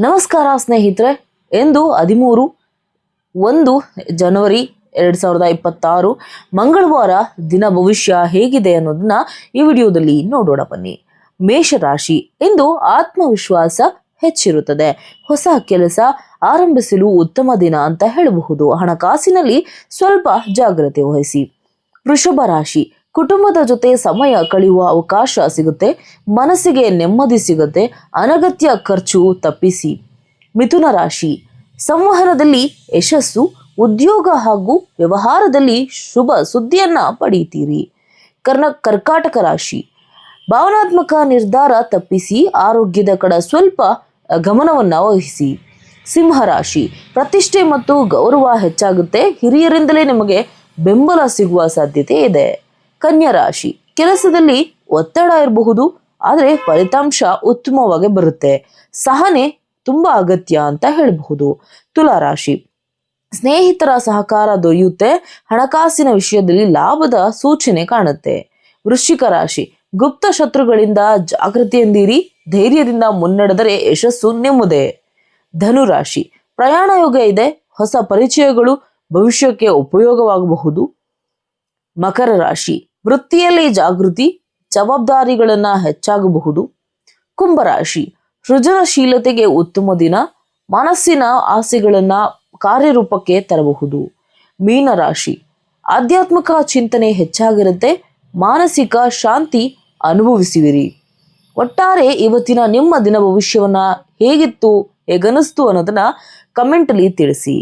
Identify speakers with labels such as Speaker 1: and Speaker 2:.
Speaker 1: ನಮಸ್ಕಾರ ಸ್ನೇಹಿತರೆ ಎಂದು ಹದಿಮೂರು, ಒಂದು ಜನವರಿ ಎರಡು ಸಾವಿರದ ಇಪ್ಪತ್ತಾರು, ಮಂಗಳವಾರ ದಿನ ಭವಿಷ್ಯ ಹೇಗಿದೆ ಅನ್ನೋದನ್ನ ಈ ವಿಡಿಯೋದಲ್ಲಿ ನೋಡೋಣ ಬನ್ನಿ. ಮೇಷರಾಶಿ ಎಂದು ಆತ್ಮವಿಶ್ವಾಸ ಹೆಚ್ಚಿರುತ್ತದೆ. ಹೊಸ ಕೆಲಸ, ಆರಂಭಿಸಲು ಉತ್ತಮ ದಿನ ಅಂತ ಹೇಳಬಹುದು. ಹಣಕಾಸಿನಲ್ಲಿ ಸ್ವಲ್ಪ ಜಾಗ್ರತೆ ವಹಿಸಿ. ವೃಷಭ ರಾಶಿ ಕುಟುಂಬದ ಜೊತೆ ಸಮಯ ಕಳೆಯುವ ಅವಕಾಶ ಸಿಗುತ್ತೆ, ಮನಸ್ಸಿಗೆ ನೆಮ್ಮದಿ ಸಿಗುತ್ತೆ, ಅನಗತ್ಯ ಖರ್ಚು ತಪ್ಪಿಸಿ. ಮಿಥುನ ರಾಶಿ. ಸಂವಹನದಲ್ಲಿ ಯಶಸ್ಸು, ಉದ್ಯೋಗ ಹಾಗೂ ವ್ಯವಹಾರದಲ್ಲಿ ಶುಭ ಸುದ್ದಿಯನ್ನ ಪಡೆಯುತ್ತೀರಿ. ಕರ್ನ, ಕರ್ಕಾಟಕ ರಾಶಿ. ಭಾವನಾತ್ಮಕ ನಿರ್ಧಾರ ತಪ್ಪಿಸಿ, ಆರೋಗ್ಯದ ಕಡೆ ಸ್ವಲ್ಪ ಗಮನವನ್ನು ವಹಿಸಿ. ಸಿಂಹ ರಾಶಿ. ಪ್ರತಿಷ್ಠೆ ಮತ್ತು ಗೌರವ ಹೆಚ್ಚಾಗುತ್ತೆ, ಹಿರಿಯರಿಂದಲೇ ನಿಮಗೆ ಬೆಂಬಲ ಸಿಗುವ ಸಾಧ್ಯತೆ ಇದೆ. ಕನ್ಯಾ ರಾಶಿ ಕೆಲಸದಲ್ಲಿ ಒತ್ತಡ ಇರಬಹುದು, ಆದರೆ ಫಲಿತಾಂಶ ಉತ್ತಮವಾಗಿ ಬರುತ್ತೆ. ಸಹನೆ ತುಂಬಾ ಅಗತ್ಯ ಅಂತ ಹೇಳಬಹುದು. ತುಲಾ ರಾಶಿ ಸ್ನೇಹಿತರ ಸಹಕಾರ ದೊರೆಯುತ್ತೆ, ಹಣಕಾಸಿನ ವಿಷಯದಲ್ಲಿ ಲಾಭದ ಸೂಚನೆ ಕಾಣುತ್ತೆ. ವೃಶ್ಚಿಕ ರಾಶಿ. ಗುಪ್ತ ಶತ್ರುಗಳಿಂದ ಜಾಗೃತಿಯಿಂದಿರಿ, ಧೈರ್ಯದಿಂದ ಮುನ್ನಡೆದರೆ ಯಶಸ್ಸು ನಿಮ್ಮದೇ. ಧನುರಾಶಿ. ಪ್ರಯಾಣ ಯೋಗ ಇದೆ, ಹೊಸ ಪರಿಚಯಗಳು ಭವಿಷ್ಯಕ್ಕೆ ಉಪಯೋಗವಾಗಬಹುದು. ಮಕರ ರಾಶಿ. ವೃತ್ತಿಯಲ್ಲಿ ಜಾಗೃತಿ, ಜವಾಬ್ದಾರಿಗಳನ್ನ ಹೆಚ್ಚಾಗಬಹುದು. ಕುಂಭರಾಶಿ, ಸೃಜನಶೀಲತೆಗೆ ಉತ್ತಮ ದಿನ, ಮನಸ್ಸಿನ ಆಸೆಗಳನ್ನ ಕಾರ್ಯರೂಪಕ್ಕೆ ತರಬಹುದು. ಮೀನರಾಶಿ, ಆಧ್ಯಾತ್ಮಿಕ ಚಿಂತನೆ ಹೆಚ್ಚಾಗಿರುತ್ತೆ, ಮಾನಸಿಕ ಶಾಂತಿ ಅನುಭವಿಸುವಿರಿ. ಒಟ್ಟಾರೆ ಇವತ್ತಿನ ನಿಮ್ಮ ದಿನ ಭವಿಷ್ಯವನ್ನ ಹೇಗಿತ್ತು ಹೇಗನಿಸ್ತು ಅನ್ನೋದನ್ನ ಕಮೆಂಟ್ ಅಲ್ಲಿ ತಿಳಿಸಿ.